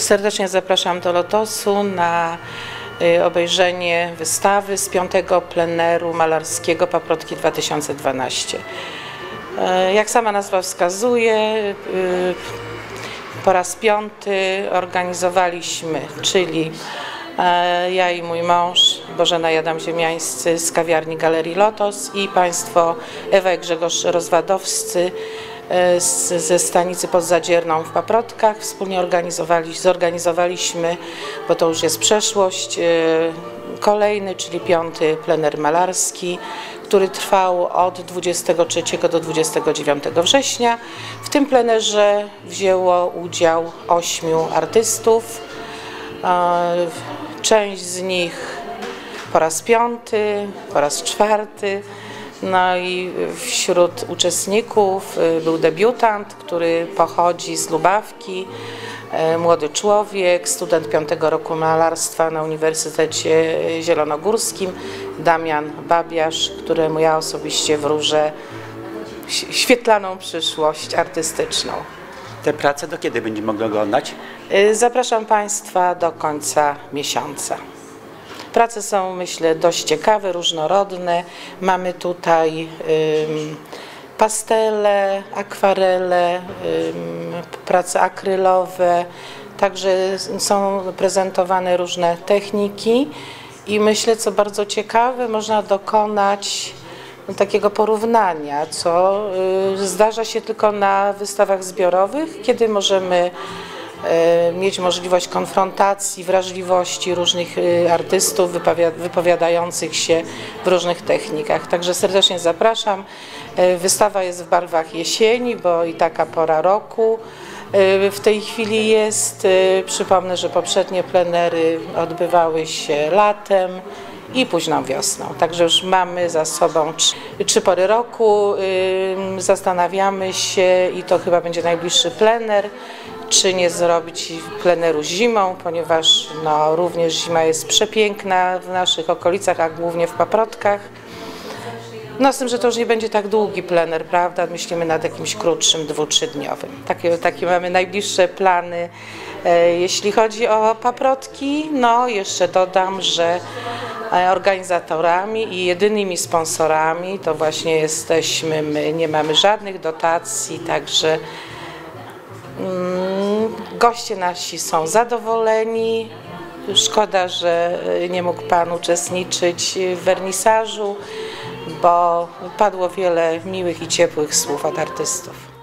Serdecznie zapraszam do Lotosu na y, obejrzenie wystawy z piątego pleneru malarskiego Paprotki 2012. E, Jak sama nazwa wskazuje, y, po raz piąty organizowaliśmy, czyli e, ja i mój mąż Bożena Jadam-Ziemiańscy z kawiarni Galerii Lotos i Państwo Ewa i Grzegorz Rozwadowscy ze stanicy pod Zadzierną w Paprotkach. Wspólnie organizowali, zorganizowaliśmy, bo to już jest przeszłość, e, kolejny, czyli piąty plener malarski, który trwał od 23 do 29 września. W tym plenerze wzięło udział ośmiu artystów. E, Część z nich po raz piąty, po raz czwarty. No i wśród uczestników y, był debiutant, który pochodzi z Lubawki, e, młody człowiek, student piątego roku malarstwa na Uniwersytecie Zielonogórskim, Damian Babiarz, któremu ja osobiście wróżę świetlaną przyszłość artystyczną. Te prace do kiedy będziemy oglądać? Y, Zapraszam Państwa do końca miesiąca. Prace są, myślę, dość ciekawe, różnorodne. Mamy tutaj pastele, akwarele, prace akrylowe, także są prezentowane różne techniki i myślę, co bardzo ciekawe, można dokonać no, takiego porównania, co y, zdarza się tylko na wystawach zbiorowych, kiedy możemy mieć możliwość konfrontacji, wrażliwości różnych y, artystów wypowia- wypowiadających się w różnych technikach. Także serdecznie zapraszam. E, Wystawa jest w barwach jesieni, bo i taka pora roku e, w tej chwili jest. E, Przypomnę, że poprzednie plenery odbywały się latem i późną wiosną. Także już mamy za sobą trzy, trzy pory roku. Ym, Zastanawiamy się i to chyba będzie najbliższy plener, czy nie zrobić pleneru zimą, ponieważ no, również zima jest przepiękna w naszych okolicach, a głównie w Paprotkach. No z tym, że to już nie będzie tak długi plener, prawda? Myślimy nad jakimś krótszym, dwu, trzydniowym. Takie, takie mamy najbliższe plany. E, Jeśli chodzi o paprotki, no jeszcze dodam, że e, organizatorami i jedynymi sponsorami to właśnie jesteśmy my. Nie mamy żadnych dotacji, także mm, goście nasi są zadowoleni. Szkoda, że e, nie mógł Pan uczestniczyć w wernisażu, bo padło wiele miłych i ciepłych słów od artystów.